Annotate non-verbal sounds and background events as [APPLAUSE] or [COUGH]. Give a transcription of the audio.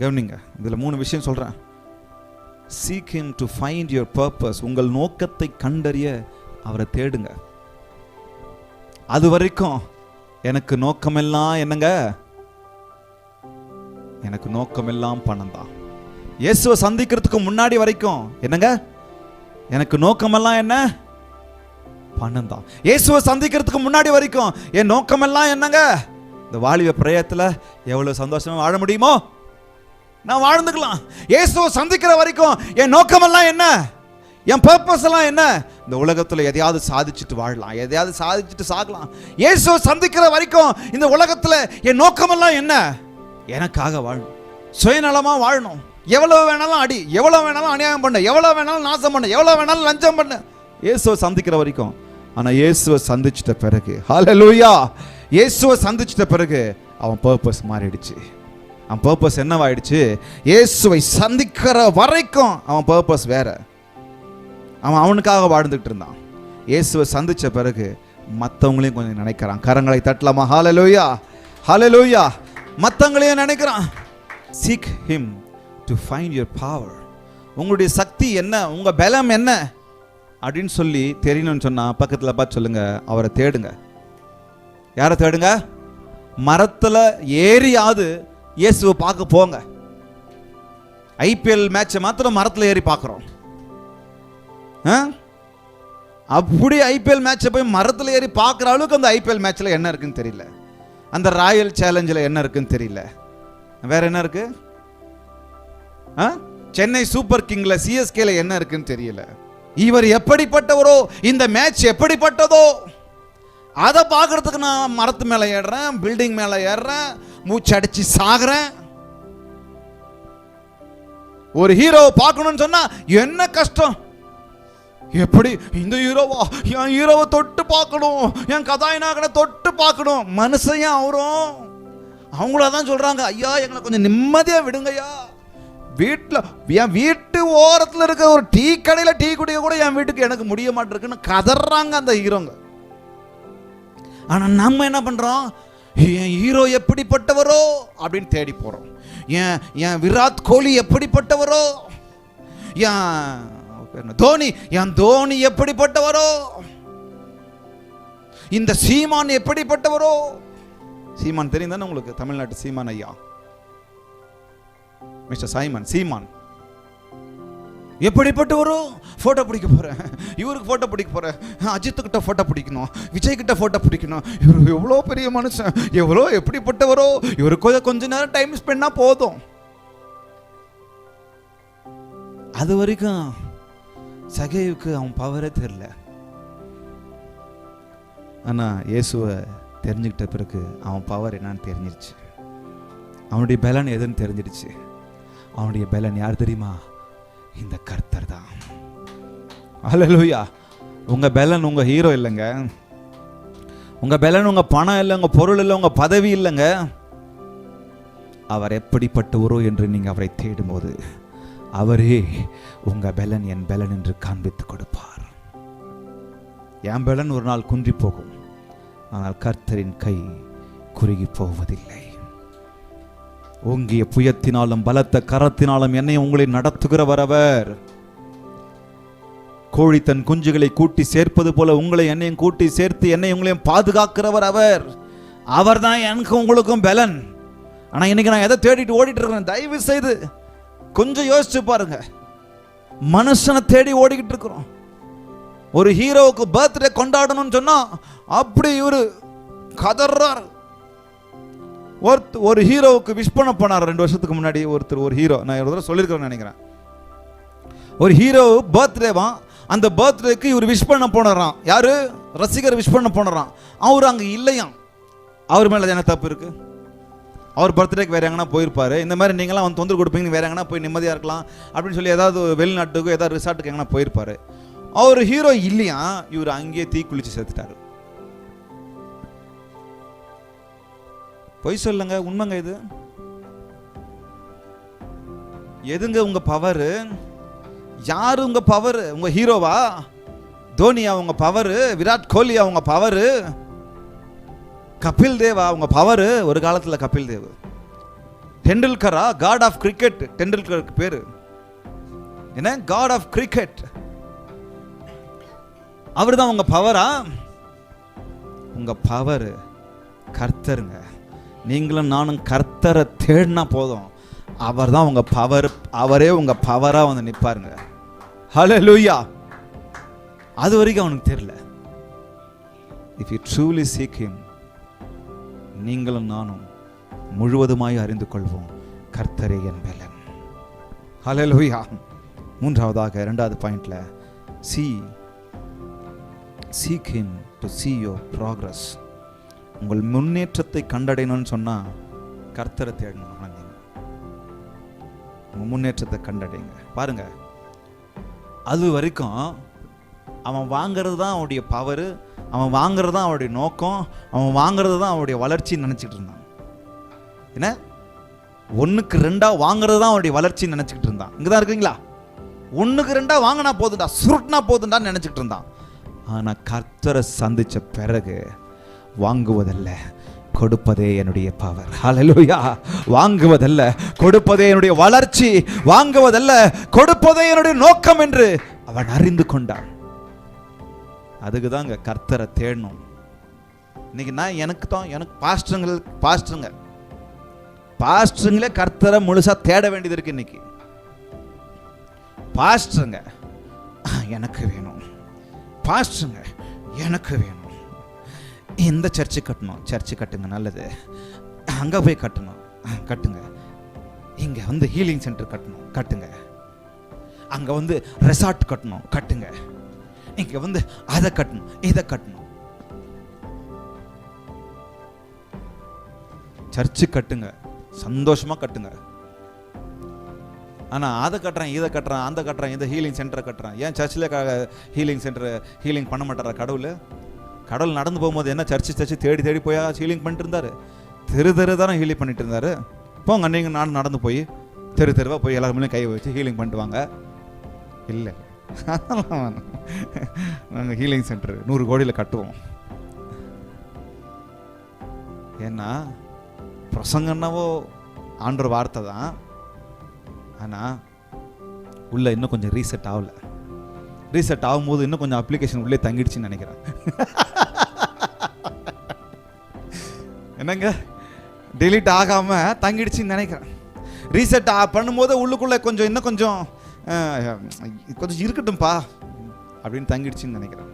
கவனிங்க இதில் மூணு விஷயம் சொல்கிறேன் seek him to find your purpose உங்கள் நோக்கத்தை கண்டறிய அவரை தேடுங்க. அது வரைக்கும் எனக்கு நோக்கமெல்லாம் என்னங்க? எனக்கு நோக்கமெல்லாம் பணம் தான். இயேசுவை சந்திக்கிறதுக்கு முன்னாடி வரைக்கும் என்னங்க? எனக்கு நோக்கமெல்லாம் என்ன? பணம் தான். இயேசுவை சந்திக்கிறதுக்கு முன்னாடி வரைக்கும் என் நோக்கமெல்லாம் என்னங்க? இந்த வாலிப பிரயத்தில் எவ்வளோ சந்தோஷமாக வாழ முடியுமோ? நான் வாழ்ந்துக்கலாம். இயேசுவை சந்திக்கிற வரைக்கும் என் நோக்கமெல்லாம் என்ன? என் பர்பஸ் எல்லாம் என்ன? இந்த உலகத்தில் எதையாவது சாதிச்சுட்டு வாழலாம். எதையாவது சாதிச்சுட்டு சாகலாம். இயேசுவை சந்திக்கிற வரைக்கும் இந்த உலகத்தில் என் நோக்கமெல்லாம் என்ன? எனக்காக வாழணும். சுயநலமாக வாழணும். எவ்வளோ வேணாலும் அடி எவ்வளோ வேணாலும் அநியாயம் பண்ண எவ்வளோ வேணாலும் நாசம் பண்ண எவ்வளோ வேணாலும் லஞ்சம் பண்ண. இயேசுவை சந்திக்கிற வரைக்கும். ஆனால் இயேசுவை சந்திச்சிட்ட பிறகு ஹalleluya இயேசுவை சந்திச்சிட்ட பிறகு அவன் பர்பஸ் மாறிடுச்சு. அவன் பர்பஸ் என்னவாயிடுச்சு? இயேசுவை சந்திக்கிற வரைக்கும் அவன் பர்பஸ் வேற. அவன் அவனுக்காக வாழ்ந்துக்கிட்டு இருந்தான். இயேசுவை சந்தித்த பிறகு மற்றவங்களையும் கொஞ்சம் நினைக்கிறான். கரங்களை தட்டலாமா? ஹalleluya லோய்யா மற்றவங்களையும் நினைக்கிறான். Seek him to find your power உங்களுடைய சக்தி என்ன? உங்கள் பலம் என்ன? அப்படின்னு சொல்லி தெரியணும்னு சொன்னால் பக்கத்தில் பார்த்து சொல்லுங்கள் அவரை தேடுங்க. யாரை தேடுங்க? மரத்தில் ஏறியாவது இயேசுவை பார்க்க போங்க. ஐபிஎல் மேட்சை மாத்திரம் மரத்துல ஏறி பார்க்குறோம். ஆ? அப்படி ஐபிஎல் மேட்சை போய் மரத்தில் ஏறி பார்க்குற அளவுக்கு அந்த ஐபிஎல் மேட்ச்ல என்ன இருக்குன்னு தெரியல. அந்த ராயல் சேலஞ்சில் என்ன இருக்குன்னு தெரியல. வேற என்ன இருக்கு? ஆ? சென்னை சூப்பர் கிங்ல சிஎஸ்கேல என்ன இருக்குன்னு தெரியல. இவர் எப்படிப்பட்டவரோ இந்த மேட்ச் எப்படிப்பட்டதோ அதை பார்க்கறதுக்கு நான் மரத்து மேலே ஏறுறேன் பில்டிங் மேலே ஏறுறேன் மூச்சு அடிச்சு சாகுறேன். ஒரு ஹீரோவை பார்க்கணும்னு சொன்னா என்ன கஷ்டம்? எப்படி இந்த ஹீரோவா என் ஹீரோவை தொட்டு பார்க்கணும். என் கதாநாயகனை தொட்டு பார்க்கணும். மனுஷன் அவரும்? அவங்கள தான் சொல்றாங்க ஐயா எங்களை கொஞ்சம் நிம்மதியா விடுங்கய்யா. வீட்டில் என் வீட்டு ஓரத்தில் இருக்க ஒரு டீ கடையில் டீ குடிக்க கூட என் வீட்டுக்கு எனக்கு முடிய மாட்டேருக்குன்னு கதறாங்க அந்த ஹீரோங்க ஆனால் நம்ம என்ன பண்ணுறோம் என் ஹீரோ எப்படிப்பட்டவரோ அப்படின்னு தேடி போகிறோம் என் என் விராட் கோலி எப்படிப்பட்டவரோ? என் தோனி என் தோனி எப்படிப்பட்டவரோ? இந்த சீமான் எப்படிப்பட்டவரோ? சீமான் தெரியும் தானே உங்களுக்கு? தமிழ்நாட்டு சீமான் ஐயா. Mister Simon Seeman. எப்படிப்பட்டவரோ ஃபோட்டோ பிடிக்க போகிறேன் இவருக்கு ஃபோட்டோ பிடிக்க போகிறேன் அஜித்துக்கிட்ட ஃபோட்டோ பிடிக்கணும். விஜய்கிட்ட ஃபோட்டோ பிடிக்கணும். இவர் எவ்வளோ பெரிய மனுஷன்? எவ்வளோ எப்படிப்பட்டவரோ? இவருக்கு கொஞ்ச நேரம் டைம் ஸ்பெண்ட்னா போதும். அது வரைக்கும் சகைவுக்கு அவன் பவரே தெரில ஆனால் இயேசுவை தெரிஞ்சுக்கிட்ட பிறகு அவன் பவர் என்னன்னு தெரிஞ்சிருச்சு. அவனுடைய பலன் எதுன்னு தெரிஞ்சிடுச்சு அவனுடைய பலன் யார் தெரியுமா? இந்த கர்த்தர் தான். அலலுயா உங்க பெலன் உங்க ஹீரோ இல்லைங்க. உங்க பெலன் உங்க பணம் இல்லை உங்க பொருள் இல்லை உங்க பதவி இல்லைங்க. அவர் எப்படிப்பட்டவரோ என்று நீங்க அவரை தேடும்போது அவரே உங்க பெலன் என் பெலன் என்று காண்பித்து கொடுப்பார். என் பெலன் ஒரு நாள் குன்றி போகும். ஆனால் கர்த்தரின் கை குறுகி போவதில்லை. ஓங்கிய புயத்தினாலும் பலத்த கரத்தினாலும் என்னை உங்களை நடத்துகிறவர் அவர் கோழி தன் குஞ்சுகளை கூட்டி சேர்ப்பது போல உங்களை என்னையும் கூட்டி சேர்த்து என்னை உங்களையும் பாதுகாக்கிறவர் அவர் தான் எனக்கு உங்களுக்கும் பலன். ஆனால் இன்னைக்கு நான் எதை தேடிட்டு ஓடிட்டு இருக்கிறேன் தயவு செய்து கொஞ்சம் யோசிச்சு பாருங்க. மனுஷனை தேடி ஓடிக்கிட்டு இருக்கிறோம். ஒரு ஹீரோவுக்கு பர்த்டே கொண்டாடணும்னு சொன்னால் அப்படி இவரு கதறார் ஒருத்த ஒரு ஹீரோவுக்கு விஷ் பண்ண போனார் ரெண்டு வருஷத்துக்கு முன்னாடி ஒருத்தர் ஒரு ஹீரோ. நான் ஒரு தடவை சொல்லியிருக்கிறேன்னு நினைக்கிறேன். ஒரு ஹீரோ பர்த்டேவான் அந்த பர்த்டேக்கு இவர் விஷ் பண்ண போனறான் யார்? ரசிகர் விஷ் பண்ண போனறான் அவர் அங்கே இல்லையாம். அவர் மேலே என்ன தப்பு இருக்குது அவர் பர்த்டேக்கு வேற எங்கன்னா போயிருப்பாரு. இந்த மாதிரி நீங்களாம் வந்து தொந்தரவு கொடுப்பீங்க வேற எங்கன்னா போய் நிம்மதியாக இருக்கலாம் அப்படின்னு சொல்லி ஏதாவது வெளிநாட்டுக்கோ ஏதாவது ரிசார்ட்டுக்கு எங்கன்னா போயிருப்பாரு. அவர் ஹீரோ இல்லையா இவர் அங்கேயே தீக்குளிச்சு சேர்த்துட்டாரு பொய் சொல்லுங்க உண்மைங்க இது. எதுங்க உங்க பவர் யாரு உங்க பவர் உங்க ஹீரோவா தோனியா உங்க பவர் விராட் கோலி அவங்க பவர் கபில் தேவா உங்க பவர் ஒரு காலத்தில் கபில் தேவ். டெண்டுல்கரா காட் ஆஃப் கிரிக்கெட் டெண்டுல்கருக்கு பேர். என்ன? காட் ஆஃப் கிரிக்கெட் அவர் தான் உங்க பவரா உங்க பவர் கர்த்தருங்க. நீங்களும் நானும் கர்த்தரை தேடினா போதும். அவர் தான் உங்க பவர் அவரே உங்க பவரா வந்து நிப்பாருங்க. லூயா அது வரைக்கும் அவனுக்கு தெரியல. If you truly seek him நீங்களும் நானும் முழுவதுமாய் அறிந்து கொள்வோம். கர்த்தரே என் பலன். ஹalleluya மூன்றாவதாக இரண்டாவது பாயிண்ட்ல see seek him to see your progress உங்கள் முன்னேற்றத்தை கண்டடையணும்னு சொன்னால் கர்த்தரை தேடணும் குழந்தைங்க. உங்கள் முன்னேற்றத்தை கண்டடைங்க. பாருங்க. அது வரைக்கும் அவன் வாங்கிறது தான் அவனுடைய பவரு அவன் வாங்குறது தான் அவனுடைய நோக்கம் அவன் வாங்குறது தான் அவனுடைய வளர்ச்சின்னு நினச்சிக்கிட்டு இருந்தான். என்ன? ஒன்றுக்கு ரெண்டாக வாங்குறது தான் அவனுடைய வளர்ச்சின்னு நினச்சிக்கிட்டு இருந்தான். இங்கே தான் இருக்கீங்களா? ஒன்றுக்கு ரெண்டாக வாங்கினா போதுண்டா சுருட்டினா போதுண்டான்னு நினச்சிக்கிட்டு இருந்தான். ஆனால் கர்த்தரை சந்தித்த பிறகு வாங்குவதல்ல கொடுப்பதே என்னுடைய பவர் ஹalleluya வாங்குவதல்ல கொடுப்பதே என்னுடைய வளர்ச்சி. வாங்குவதல்ல கொடுப்பதே என்னுடைய நோக்கம் என்று அவன் அறிந்து கொண்டான். அதுக்கு தாங்க கர்த்தரை தேடணும். இன்னைக்கு நான் எனக்கு தான் எனக்கு பாஸ்டருங்கள் பாஸ்டருங்க. பாஸ்டருங்களே கர்த்தரை முழுசா தேட வேண்டியது இருக்கு இன்னைக்கு. பாஸ்டருங்க எனக்கு வேணும். பாஸ்டருங்க எனக்கு வேணும். இந்த சர்ச்சு கட்டணும் சர்ச்சு கட்டுங்க நல்லது. அங்கே போய் கட்டணும். கட்டுங்க. இங்கே வந்து ஹீலிங் சென்டர் கட்டணும் கட்டுங்க. அங்கே வந்து ரெசார்ட் கட்டணும் கட்டுங்க. இங்கே வந்து அதை கட்டணும் இதை கட்டணும். சர்ச்சு கட்டுங்க. சந்தோஷமா கட்டுங்க. ஆனா அதை கட்டுறேன் இதை கட்டுறேன் அந்த கட்டுறேன் இந்த ஹீலிங் சென்டரை கட்டுறேன். ஏன் சர்ச்சில் ஹீலிங் சென்டர் ஹீலிங் பண்ண மாட்டாரா கடவுள்? கடல் நடந்து போகும்போது என்ன சர்ச்சு சர்ச்சு தேடி தேடி போய் ஹீலிங் பண்ணிட்டு இருந்தார் தெரு தெரு தானே ஹீலிங் பண்ணிட்டு இருந்தாரு போங்க அன்னைக்கு நான் நடந்து போய் தெரு தெருவாக போய் எல்லாருமே கை வச்சு ஹீலிங் பண்ணிட்டு வாங்க. இல்லை. அதெல்லாம் நாங்கள் ஹீலிங் சென்டர் நூறு கோடியில் கட்டுவோம். ஏன்னா பிரசங்கன்னவோ ஆண்டோர் வார்த்தை தான். ஆனால் உள்ளே இன்னும் கொஞ்சம் ரீசெட் ஆகலை. ரீசெட் ஆகும்போது இன்னும் கொஞ்சம் அப்ளிகேஷன் உள்ளே தங்கிடுச்சுன்னு நினைக்கிறேன். [LAUGHS] என்னங்க? டெலீட் ஆகாமல் தங்கிடுச்சுன்னு நினைக்கிறேன். ரீசெட் பண்ணும்போது உள்ளுக்குள்ளே கொஞ்சம் இன்னும் கொஞ்சம் கொஞ்சம் இருக்கட்டும்ப்பா அப்படின்னு தங்கிடுச்சுன்னு நினைக்கிறேன்.